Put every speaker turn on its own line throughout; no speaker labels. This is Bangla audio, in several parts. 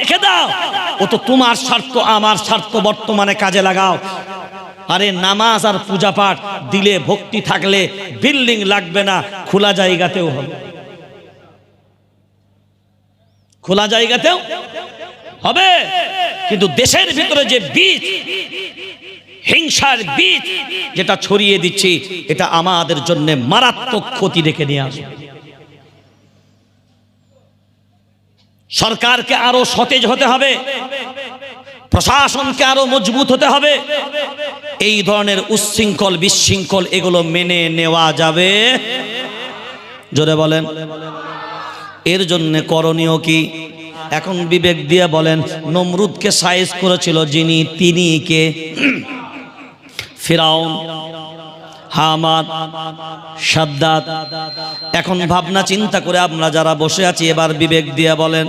রেখে দাও। ও তো তোমার স্বার্থ, আমার স্বার্থ বর্তমানে কাজে লাগাও। আরে নামাজ আর পূজা পাঠ দিলে ভক্তি থাকলে বিল্ডিং লাগবে না, খোলা জায়গাতেও হবে। খোলা জায়গাতেও হবে। কিন্তু দেশের ভিতরে যে বীজ, হিংসার বীজ, যেটা ছড়িয়ে দিচ্ছি, এটা আমাদের জন্য মারাত্মক ক্ষতি রেখে নিয়ে আসবে। সরকারকে আরও সতেজ হতে হবে, প্রশাসনকে আরও মজবুত হতে হবে। এই ধরনের উচ্ছৃঙ্খল, বিশৃঙ্খল এগুলো মেনে নেওয়া যাবে। জোরে বলেন। এর জন্য করণীয় কি? এখন বিবেক দিয়ে বলেন, নমরুদকে সাইজ করেছিল যিনি তিনি কে ফিরাউন। হামাদ সাদ্দাত এখন ভাবনা, চিন্তা করে আমরা যারা বসে আছি, এবার বিবেক দিয়ে বলেন,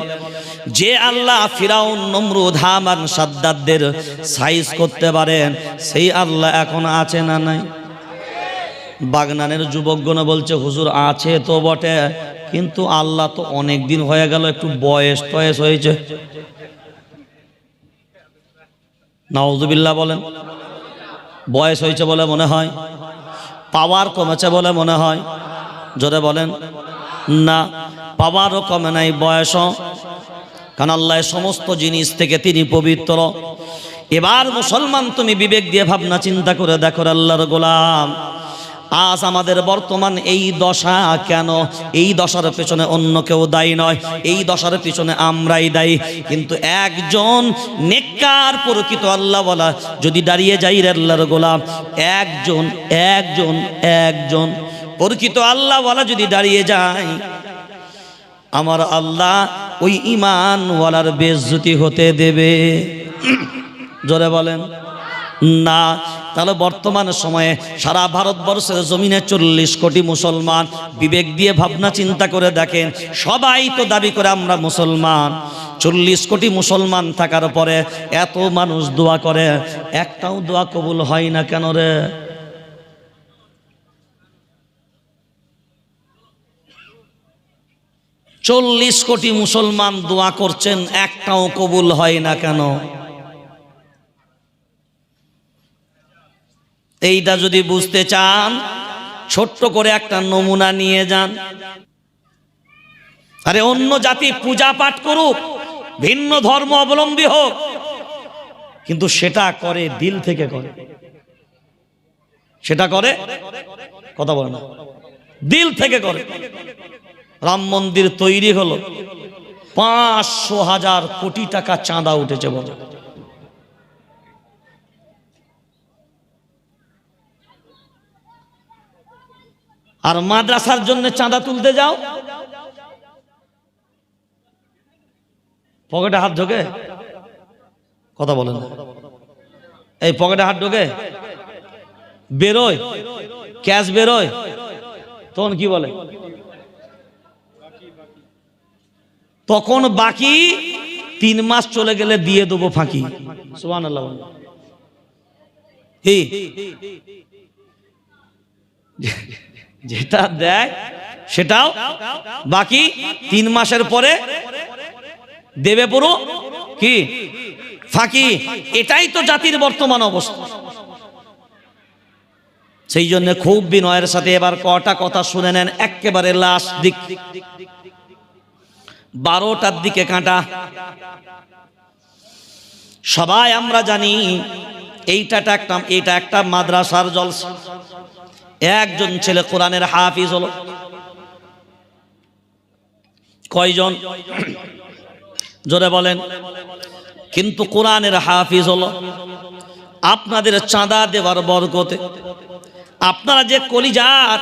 যে আল্লাহ ফিরাউন, নমরুদ, হামান, সাদ্দাতদের সাইজ করতে পারেন, সেই আল্লাহ এখন আছে না নাই? বাগনানের যুবকগণ বলছে, হুজুর, আছে তো বটে, কিন্তু আল্লাহ তো অনেক দিন হয়ে গেল, একটু বয়স টয়েস হয়েছে। নাউজুবিল্লাহ বলেন, বয়স হয়েছে বলে মনে হয়। পাওয়ার কমেছে বলে মনে হয়। জোরে বলেন। না, পাওয়ারও কমে নাই, বয়সও। কারণ আল্লাহ সমস্ত জিনিস থেকে তিনি পবিত্র। এবার মুসলমান তুমি বিবেক দিয়ে ভাবনা চিন্তা করে দেখো আল্লাহর গোলাম। আজ আমাদের বর্তমান এই দশা কেন? এই দশার পেছনে অন্য কেউ দায়ী নয়। এই দশার পেছনে আমরাই দায়ী। কিন্তু একজন নেককার প্রকৃত আল্লাহ বলা যদি দাঁড়িয়ে যাই আল্লাহর গোলাম, একজন একজন একজন প্রকৃত আল্লাহ বলা যদি দাঁড়িয়ে যায়, আমার আল্লাহ ওই ইমানওয়ালার বেজ্জতি হতে দেবে। জোরে বলেন, না। তাহলে বর্তমান সময়ে সারা ভারতবর্ষের জমিনে চল্লিশ কোটি মুসলমান বিবেক দিয়ে ভাবনা চিন্তা করে দেখেন, সবাই তো দাবি করে আমরা মুসলমান। চল্লিশ কোটি মুসলমান থাকার পরে এত মানুষ দোয়া করে, একটাও দোয়া কবুল হয় না কেন রে? চল্লিশ কোটি মুসলমান দোয়া করছেন, একটাও কবুল হয় না কেন? এইটা যদি বুঝতে চান, ছোট্ট করে একটা নমুনা নিয়ে যান। আরে অন্য জাতি পূজা পাঠ করুক, ভিন্ন ধর্ম অবলম্বী হোক, কিন্তু সেটা করে, দিল থেকে করে। সেটা করে, কথা বলে না। দিল থেকে করে। রাম মন্দির তৈরি হলো। পাঁচশো হাজার কোটি টাকা চাঁদা উঠেছে বলো। আর মাদ্রাসার জন্য চাঁদা তুলতে যাও। পকেটে হাত ঢোকে। কথা বলেন। এই পকেটে হাত ঢোকে। বেরোয়। ক্যাশ বেরোয়। তখন কি বলে? তখন বাকি তিন মাস চলে গেলে দিয়ে দেবো ফাঁকি। সুহান আল্লাহ যেটা দেয়, সেটাও বাকি তিন মাসের পরে দেবে পুরো কি? ফাঁকি। এটাই তো জাতির বর্তমান অবস্থা। সেই জন্য খুব বিনয়ের সাথে এবার কটা কথা শুনে নেন, একেবারে লাস্ট দিক। বারোটার দিকে কাঁটা। সবাই আমরা জানি এইটা একটা এইটা একটা মাদ্রাসার জলসা। একজন ছেলে কোরআনের হাফিজ হলো। কয়জন? জোরে বলেন। কিন্তু কোরআনের হাফিজ হলো আপনাদের চাঁদা দেওয়ার বরকতে আপনারা যে কলিজাত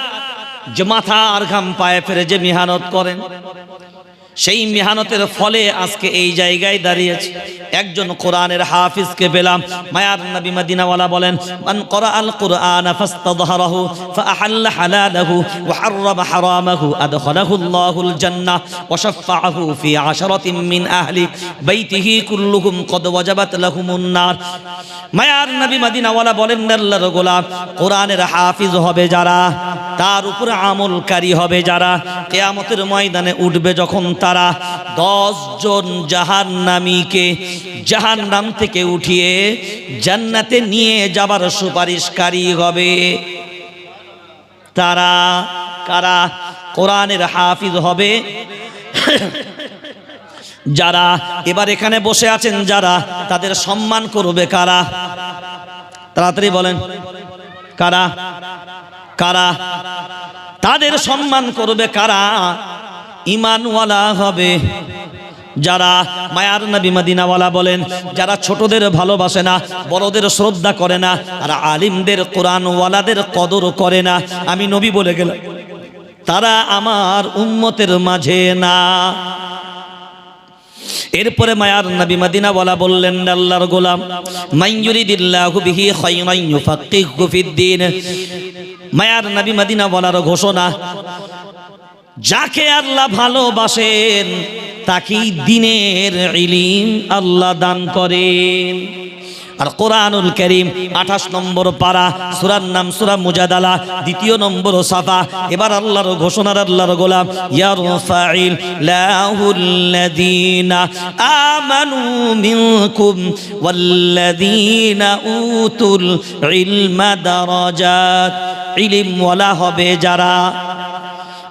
যে মাথা আর ঘাম পায়ে ফেরে যে মেহানত করেন সেই মেহানতের ফলে আজকে এই জায়গায় দাঁড়িয়েছে। একজন কোরআনের হাফিজকে পেলাম। মায়ার নবী মদিনাওয়ালা বলেন, মান করা আল কোরআন ফাস্তাদহারাহু ফাআহাল্লা হালালাহু ওয়া হাররামা হারামাহু আদখালাহু আল্লাহুল জান্নাহ ওয়া শাফাআহু ফি আশরাতিন মিন আহলি বাইতিহি কুল্লুহুম কদ ওয়াজাবাত লাহুমুন নার। মায়ার নবী মদিনাওয়ালা বলেন, আল্লাহর গোলাম, কোরআনের হাফিজ হবে যারা, তার উপরে আমলকারী হবে যারা। কেয়ামতের ময়দানে উঠবে যখন তার তারা দশ জন জাহান্নামীকে জাহান্নাম থেকে উঠিয়ে জান্নাতে নিয়ে যাবার সুপারিশকারী হবে। তারা কারা? কোরআনের হাফিজ হবে। যারা এবার এখানে বসে আছেন, যারা তাদের সম্মান করবে কারা? তাড়াতাড়ি বলেন। কারা? কারা? তাদের সম্মান করবে কারা? ইমানওয়ালা হবে। যারা মায়ার নবী মদিনাওয়ালা বলেন, যারা ছোটদের ভালোবাসে না, বড়দের শ্রদ্ধা করে না, আর আলিমদের কোরআনওয়ালাদের কদর করে না, আমি নবী বলে গেলাম, তারা আমার উম্মতের মাঝে না। এরপরে মায়ার নবী মদিনা বলা বললেন, আল্লাহর গোলাম ইউফাক্কিহু ফিদ্দিন মায়ার নবী মদিনা বলার ঘোষণা যাকে আল্লাহ ভালোবাসেন, তাকেই দিনের ইলিম আল্লাহ দান করেন। আর কোরআনুল করিম আঠাশ নম্বর পারা, সুরার নাম সুরা মুজাদালা, দ্বিতীয় নম্বর সাফা। এবার আল্লাহর ঘোষণার আল্লাহর গোলাম ইয়ারফাইল লাহুল্লাযীনা আমানু মিনকুম ওয়াল্লাযীনা উতুল ইলমা দারাজাত। ইলম ওয়ালা হবে যারা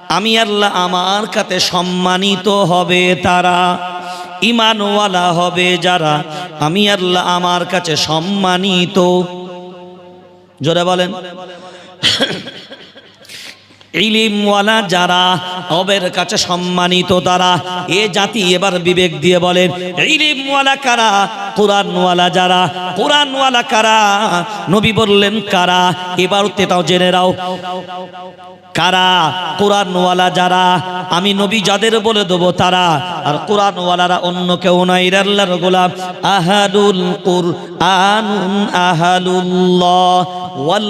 আমি আল্লাহ আমার কাতে সম্মানিত হবে তারা ইমানওয়ালা হবে যারা। আমি আল্লাহ আমার কাছে সম্মানিত। জোরে বলেন। ইলিমওয়ালা যারা অবের কাছে সম্মানিত তারা। এ জাতি এবার বিবেক দিয়ে বলেন ইলিমওয়ালা কারা? কোরআনওয়ালা যারা? কোরআনওয়ালা কারা? নবী বললেন, কারা? এবার তেটাও জেনে রাও কারা? কোরআনওয়ালা যারা? আমি নবী যাদের বলে দেবো তারা। আর কোরআনওয়ালারা অন্য কেউ নয় আল্লাহর গোলাম। আহালুল কুরআনুন আহালুল্লাহ ওয়াল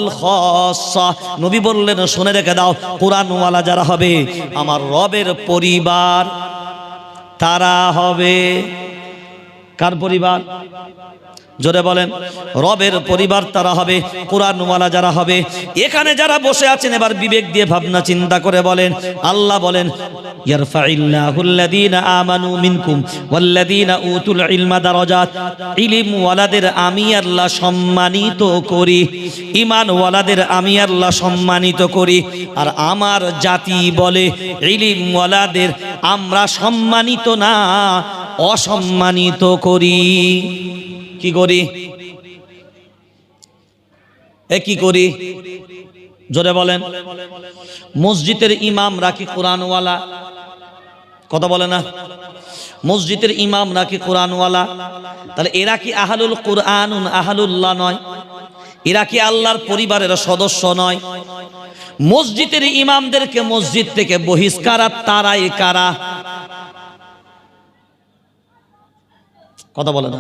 নবী বললেন, শুনে রেখে দাও, কোরআনওয়ালা যারা হবে, আমার রবের পরিবার তারা হবে। কার পরিবার? জোরে বলেন, রবের পরিবার তারা হবে, কোরআনওয়ালা যারা হবে। এখানে যারা বসে আছেন, এবার বিবেক দিয়ে ভাবনা চিন্তা করে বলেন, আল্লাহ বলেন উতুল ওয়ালাদের আমি আল্লাহ সম্মানিত করি আমি আল্লাহ সম্মানিত করি। আর আমার জাতি বলে আমরা সম্মানিত না, অসম্মানিত করি। কি করি? এ কি করি? জোরে বলেন। মসজিদের ইমাম রাখি কোরআনওয়ালা। কথা বলে না? মসজিদের ইমাম নাকি কোরআনওয়ালা। তাহলে এরা কি আহালুল কোরআন আহালুল্লাহ নয়? এরা কি আল্লাহর পরিবারের সদস্য নয়? মসজিদের ইমামদেরকে মসজিদ থেকে বহিষ্কার তারাই কারা? কথা বলে না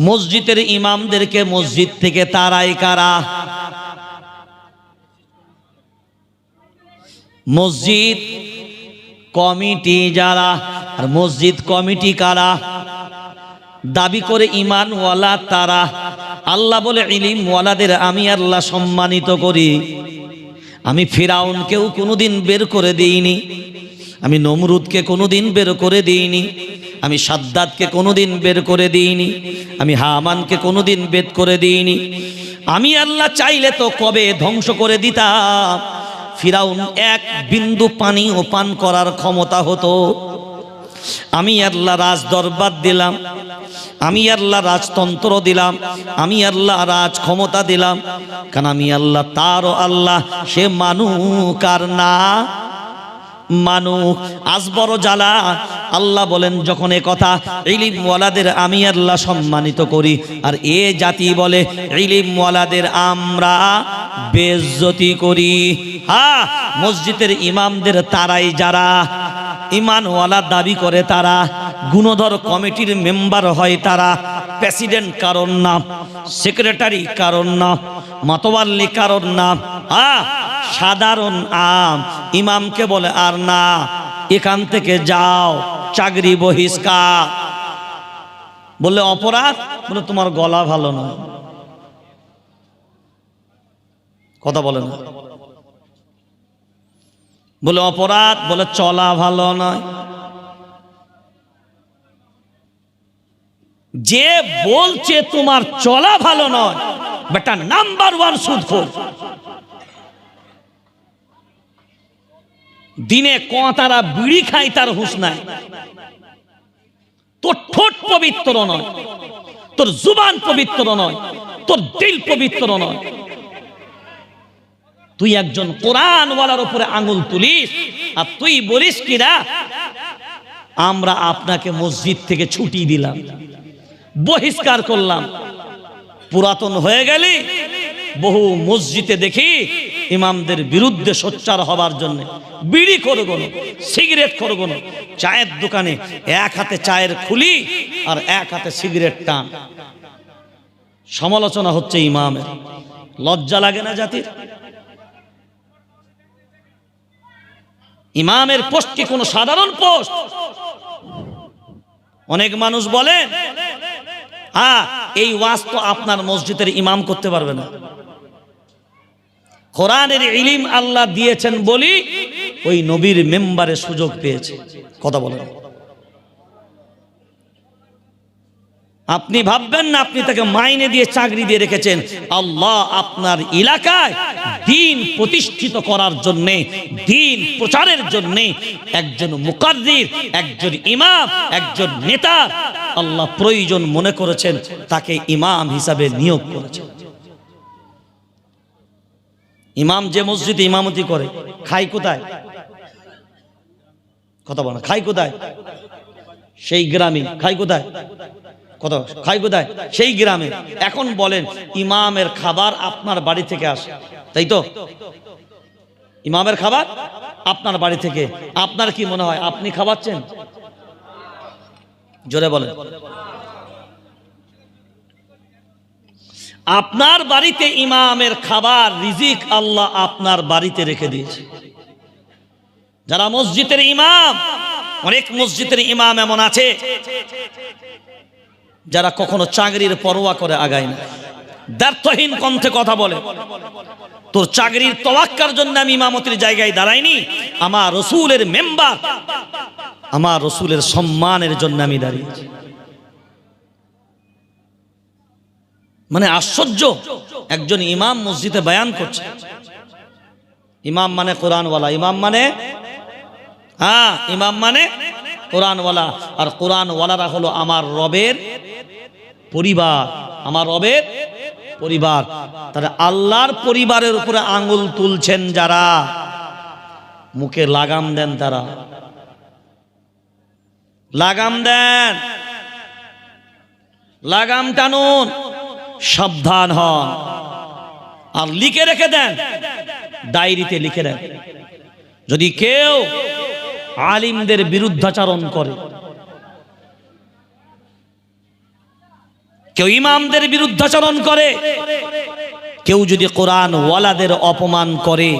মসজিদের ইমামদেরকে মসজিদ থেকে তারাই কারা? মসজিদ কমিটি যারা, আর মসজিদ কমিটি কারা? দাবি করে ইমানওয়ালা তারা, আল্লাহ বলে ইলিমওয়ালাদের আমি আল্লাহ সম্মানিত করি। আমি ফিরাউনকেও কোনোদিন বের করে দিইনি। আমি নমরুদকে কোনোদিন বের করে দিইনি। আমি সাদ্দাতকে কোনোদিন বের করে দিইনি, আমি হামানকে কোনোদিন বেদ করে দিইনি। আমি আল্লাহ চাইলে তো কবে ধ্বংস করে দিতাম। ফিরাউন এক বিন্দু পানি ও পান করার ক্ষমতা হতো। আমি আল্লাহ রাজ দরবার দিলাম, আমি আল্লাহ রাজতন্ত্র দিলাম, আমি আল্লাহ রাজ ক্ষমতা দিলাম। কারণ আমি আল্লাহ, তারও আল্লাহ, সে মানুক আর না। মানুক আজ বড় জ্বালা। আল্লাহ বলেন, যখন এ কথা, ইলিমওয়ালাদের আমি আল্লাহ সম্মানিত করি, আর এ জাতি বলে, ইলিমওয়ালাদের আমরা বেজ্জতি করি। হ্যাঁ মসজিদের ইমামদের তারাই যারা, ইমানওয়ালা দাবি করে তারা, গুণধর কমিটির মেম্বার হয় তারা প্রেসিডেন্ট কারণ না, সেক্রেটারি কারণ না মাতোয়াল্লি কারণ না। হ্যাঁ সাধারণ আম, ইমামকে বলে আর না, এখান থেকে যাও, চাকরি বহিষ্কার। বললে, অপরাধ? বলে, তোমার গলা ভালো না। কথা বলে না। বলে, অপরাধ? বলে, চলা ভালো নয়। যে বলছে তোমার চলা ভালো নয় বেটা নাম্বার ওয়ান সুদখোর। দিনে কতারা বিড়ি খাই তার হুঁশ নাই। তোর ঠোঁট পবিত্র নয়, তোর জুবান পবিত্র নয়, তোর দিল পবিত্র নয়। তুই একজন কোরআনওয়ালার উপরে আঙুল তুলিস, আর তুই বলিস কিনা আমরা আপনাকে মসজিদ থেকে ছুটি দিলাম। বহিষ্কার করলাম। পুরাতন হয়ে গেলি, বহু মসজিদে দেখি ইমামদের বিরুদ্ধে সোচ্চার হবার জন্য বিড়ি করব সিগারেট করব চায়ের দোকানে এক হাতে চায়ের খুলি আর এক হাতে সিগারেট টান। সমালোচনা হচ্ছে ইমামের, লজ্জা লাগে না জাতির? ইমামের পোস্ট কি কোনো সাধারণ পোস্ট? অনেক মানুষ বলেন হ্যাঁ এই ওয়াজ তো আপনার মসজিদের ইমাম করতে পারবে না। কোরআনের ইলিম আল্লাহ দিয়েছেন বলি ওই নবীর মেম্বারে সুযোগ পেয়েছে। কথা বলেন। আপনি ভাববেন না, আপনি তাকে মাইনে দিয়ে চাকরি দিয়ে রেখেছেন। আল্লাহ আপনার এলাকায় দিন প্রতিষ্ঠিত করার জন্য, দিন প্রচারের জন্য একজন মুকাদ্দির, একজন ইমাম, একজন নেতা আল্লাহ প্রয়োজন মনে করেছেন, তাকে ইমাম হিসাবে নিয়োগ করেছেন। ইমাম যে মসজিদে ইমামতি করে, খাই কোথায়? কথা বলো খাই কোথায়? সেই গ্রামে, খাই কোথায়? কত? খাই কোথায়? সেই গ্রামে। এখন বলেন, ইমামের খাবার আপনার বাড়ি থেকে আসে। তাই তো? ইমামের খাবার আপনার বাড়ি থেকে। আপনার কি মনে হয়, আপনি খাওয়াচ্ছেন? জোরে বলেন। আপনার বাড়িতে ইমামের খাবার, রিজিক আল্লাহ আপনার বাড়িতে রেখে দিয়েছে। যারা মসজিদের ইমাম, অনেক মসজিদের ইমাম এমন আছে যারা কখনো চাকরির পরোয়া করে আগায় না। ব্যর্থহীন কণ্ঠে কথা বলে, তোর চাকরির তওয়াক্কার জন্য আমি ইমামতির জায়গায় দাঁড়াইনি, আমার রসুলের মেম্বার, আমার রসুলের সম্মানের জন্য আমি দাঁড়িয়েছি। মানে আশ্চর্য, একজন ইমাম মসজিদে বয়ান করছে। ইমাম মানে কোরআনওয়ালা, ইমাম মানে হ্যাঁ ইমাম মানে কোরআনওয়ালা, আর কোরআনওয়ালারা হলো আমার রবের পরিবার, আমার রবের পরিবার। তাহলে আল্লাহর পরিবারের উপরে আঙ্গুল তুলছেন যারা, মুখে লাগাম দেন তারা। লাগাম দেন। লাগাম টানুন, সাবধান হন। আর লিখে রেখে দেন, ডায়েরিতে লিখে দেন। যদি কেউ আলিমদের বিরুদ্ধাচরণ করে কেউ ইমামদের বিরুদ্ধাচরণ করে, কেউ যদি কোরআন ওয়ালাদের অপমান করে,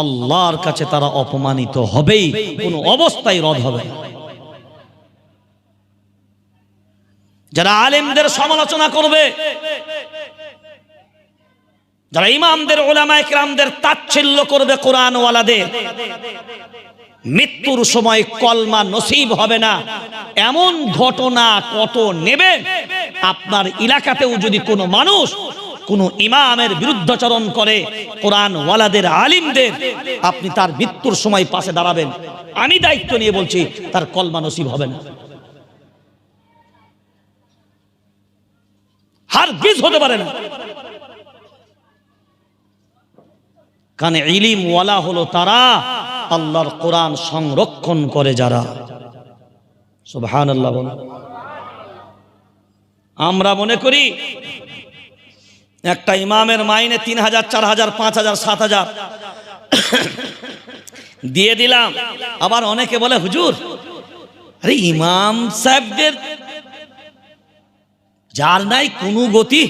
আল্লাহর কাছে তারা অপমানিত হবেই, কোনো অবস্থায় রদ হবে যারা আলেমদের সমালোচনা করবে, যারা ইমামদের ওলামা ইকরামদের তাচ্ছিল্য করবে কোরআন ওয়ালাদের মৃত্যুর সময় কলমা নসিব হবে না। এমন ঘটনা কত নেবে? আপনার এলাকাতেও যদি কোনো মানুষ কোনো ইমামের বিরুদ্ধাচরণ করে কোরআন ওয়ালাদের আলিমদের, আপনি তার মৃত্যুর সময় পাশে দাঁড়াবেন। আমি দায়িত্ব নিয়ে বলছি, তার কলমা নসিব হবে না। হার বীজ হতে পারে না। কানে ইলিম ওয়ালা হলো তারা আল্লাহর কোরআন সংরক্ষণ করে যারা। সুবহান আল্লাহ আমরা মনে করি, একটা ইমামের মাইনে তিন হাজার, চার হাজার, পাঁচ হাজার, সাত হাজার। দিয়ে দিলাম। আবার অনেকে বলে, হুজুর, আরে ইমাম সাহেবদের যার নাই কোনো গতি।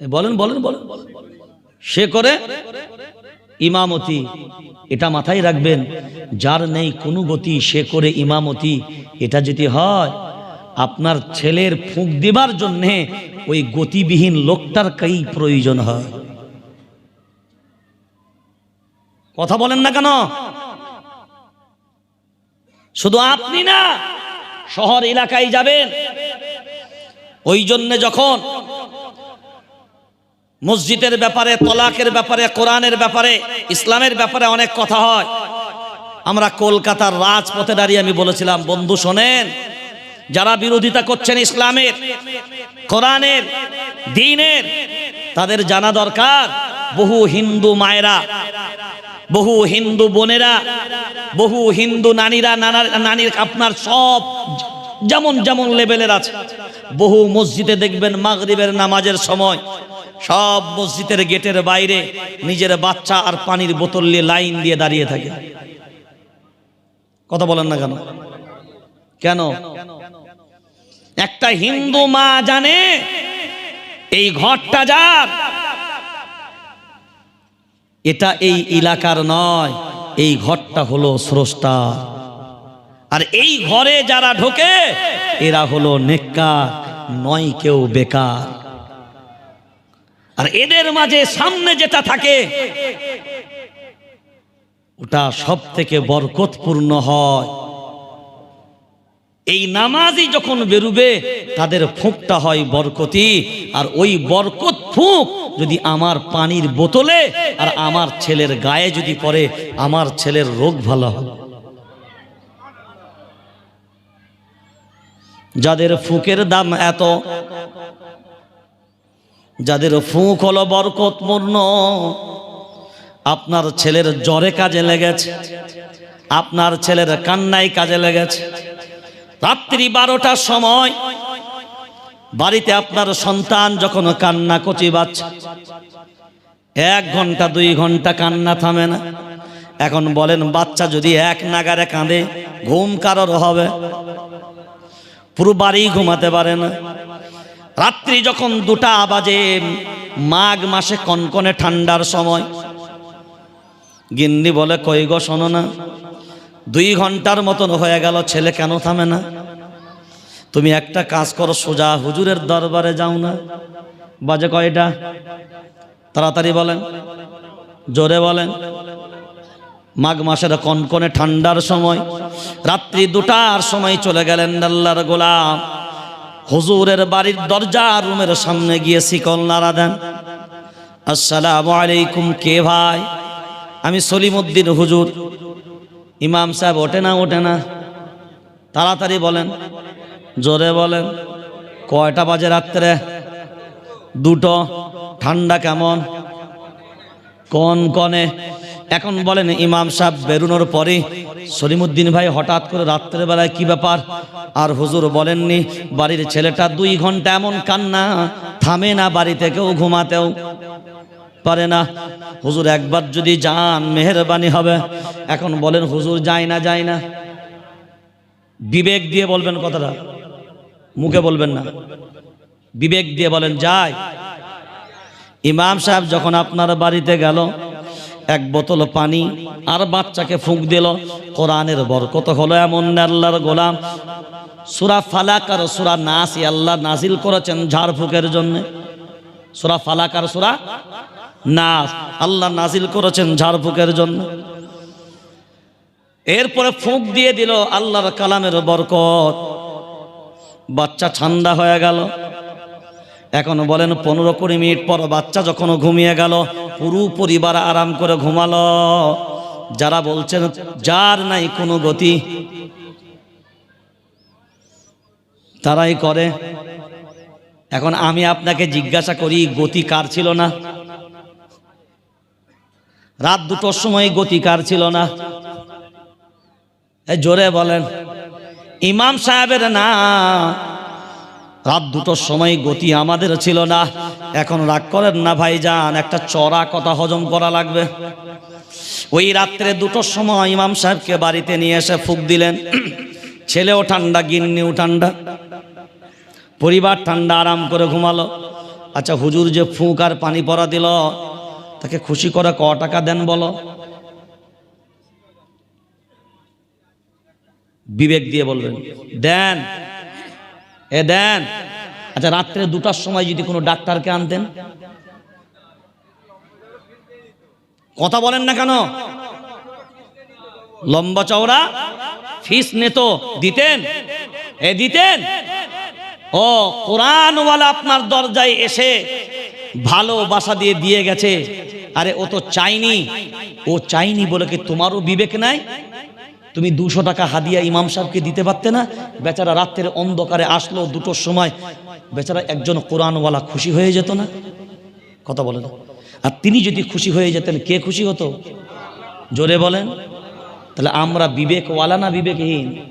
এ বলেন বলেন বলেন। সে করে, ইমামতি, এটা মাথায় রাখবেন, যার নেই কোনো গতি, সে করে ইমামতি। এটা যদি হয়, আপনার ছেলের ফুঁক দেবার জন্যে ওই গতিবিহীন লোকটার কাই প্রয়োজন হয়। কথা বলেন না কেন? শুধু আপনি না, শহর এলাকায় যাবেন। ওই জন্যে যখন মসজিদের ব্যাপারে, তলাকের ব্যাপারে, কোরআনের ব্যাপারে, ইসলামের ব্যাপারে অনেক কথা হয়। আমরা কলকাতার রাজপথে দাঁড়িয়ে আমি বলেছিলাম, বন্ধু শোনেন, যারা বিরোধিতা করছেন ইসলামের, কোরআনের, দিনের, তাদের জানা দরকার, বহু হিন্দু মায়েরা, বহু হিন্দু বোনেরা, বহু হিন্দু নারীরা নানা, নানির আপনার সব যেমন যেমন লেভেলের আছে। বহু মসজিদে দেখবেন মাগরিবের নামাজের সময় সব মসজিদের গেটের বাইরে নিজের বাচ্চা আর পানির বোতল নিয়ে লাইন দিয়ে দাঁড়িয়ে থাকে। কথা বলেন না কেন? কেন? একটা হিন্দু মা জানে, এই ঘরটা যার, এটা এই এলাকার নয়, এই ঘরটা হলো স্রষ্টা। আর এই ঘরে যারা ঢোকে, এরা হলো নেককার, নয় কেউ বেকার। আর এদের মাঝে সামনে যেটা থাকে, ওটা সব থেকে বরকতপূর্ণ হয়। এই নামাজই যখন বেরুবে, তাদের ফুঁকটা হয় বরকতি, আর ওই বরকত ফুঁক যদি আমার পানির বোতলে, আর আমার ছেলের গায়ে যদি পড়ে, আমার ছেলের রোগ ভালো হবে। যাদের ফুকের দাম এত, যাদের ফুঁক হলো বরকতপূর্ণ, আপনার ছেলের জ্বরে কাজে লেগেছে, আপনার ছেলের কান্নায় কাজে লেগেছে। রাত্রি বারোটার সময় বাড়িতে আপনার সন্তান যখন কান্না কচি বাচ্চা এক ঘণ্টা, দুই ঘণ্টা কান্না থামে না। এখন বলেন, বাচ্চা যদি এক নাগারে কাঁদে, ঘুম কারোর হবে? পুরো বাড়ি ঘুমাতে পারে না। রাত্রি যখন দুটা বাজে, মাঘ মাসে কনকনে ঠান্ডার সময়। গিন্নি বলে, কই গো, শোনো না, দুই ঘণ্টার মতন হয়ে গেল, ছেলে কেন থামে না? তুমি একটা কাজ করো, সোজা হুজুরের দরবারে যাও না। বাজে কয়টা? তাড়াতাড়ি বলেন। জোরে বলেন। মাঘ মাসের কনকনে ঠান্ডার সময়, রাত্রি দুটার সময় চলে গেলেন আল্লাহর গোলাম। হুজুরের বাড়ির দরজা রুমের সামনে গিয়ে শিকল নাড়া দেন। আসসালামু আলাইকুম, কে ভাই? আমি সলিমুদ্দিন হুজুর। ইমাম সাহেব ওঠে না ওঠে না? তাড়াতাড়ি বলেন। জোরে বলেন, কয়টা বাজে রাত্রে? দুটো। ঠান্ডা কেমন? কন কনে এখন বলেন ইমাম সাহেব বেরোনোর পরে সলিমুদ্দিন ভাই হঠাৎ করে রাত্রের বেলায় কি ব্যাপার? আর হুজুর বলেননি, বাড়ির ছেলেটা দুই ঘণ্টা এমন কান্না, থামে না বাড়ি থেকেও ঘুমাতেও। পারে না। হুজুর একবার যদি যান, মেহরবানি হবে। এখন বলেন হুজুর যায় না যায় না। বিবেক দিয়ে বলবেন কথাটা। মুখে বলবেন না। বিবেক দিয়ে বলেন, যায়। ইমাম সাহেব যখন আপনার বাড়িতে গেল এক বোতল পানি আর বাচ্চাকে ফুঁক দিল। কোরআনের বরকত হলো এমন আল্লাহর গোলাম। সুরা ফালাক আর সুরা নাসি আল্লাহ নাজিল করেছেন ঝাড়ফুঁকের জন্য। সুরা ফালাক আর সুরা নাস, আল্লাহ নাজিল করেছেন ঝাড় ঝাড়ফুঁকের জন্য। এরপরে ফুঁক দিয়ে দিল আল্লাহর কালামের বরকত। বাচ্চা ঠান্ডা হয়ে গেল। এখন বলেন পনেরো কুড়ি মিনিট পর বাচ্চা যখন ঘুমিয়ে গেল, পুরো পরিবার আরাম করে ঘুমালো। যারা বলছেন, যার নাই কোনো গতি, তারাই করে। এখন আমি আপনাকে জিজ্ঞাসা করি, গতি কার ছিল না? রাত দুটোর সময় গতি কার ছিল না? জোরে বলেন, ইমাম সাহেবের না। রাত দুটোর সময় গতি আমাদের ছিল না। এখন রাগ করেন না ভাই যান একটা চড়া কথা হজম করা লাগবে। ওই রাত্রে দুটোর সময় ইমাম সাহেবকে বাড়িতে নিয়ে এসে ফুক দিলেন। ছেলেও ঠান্ডা গিন্নিও ঠান্ডা। পরিবার ঠান্ডা আরাম করে ঘুমালো। আচ্ছা হুজুর যে ফুঁক আর পানি পরা দিল, তাকে খুশি করে ক টাকা দেন বলো। বিবেক দিয়ে বলবেন, দেন। এ দেন। আচ্ছা রাত্রে দুটার সময় যদি কোনো ডাক্তারকে আনতেন। কথা বলেন না কেন? লম্বা চওড়া, ফিস নিত, দিতেন? এ দিতেন? ও, কোরআনওয়ালা আপনার দরজায় এসে ভালোবাসা দিয়ে দিয়ে গেছে। আরে, ও তো চাইনি। ও চাইনি বলে কি তোমারও বিবেক নাই? তুমি দুশো টাকা হাদিয়া ইমাম সাহেবকে দিতে পারতে না? বেচারা রাত্রের অন্ধকারে আসলো দুটোর সময়। বেচারা একজন কোরআনওয়ালা খুশি হয়ে যেত না? কথা বলেন। আর তিনি যদি খুশি হয়ে যেতেন, কে খুশি হতো? জোরে বলেন। তাহলে আমরা বিবেকওয়ালা না বিবেকহীন?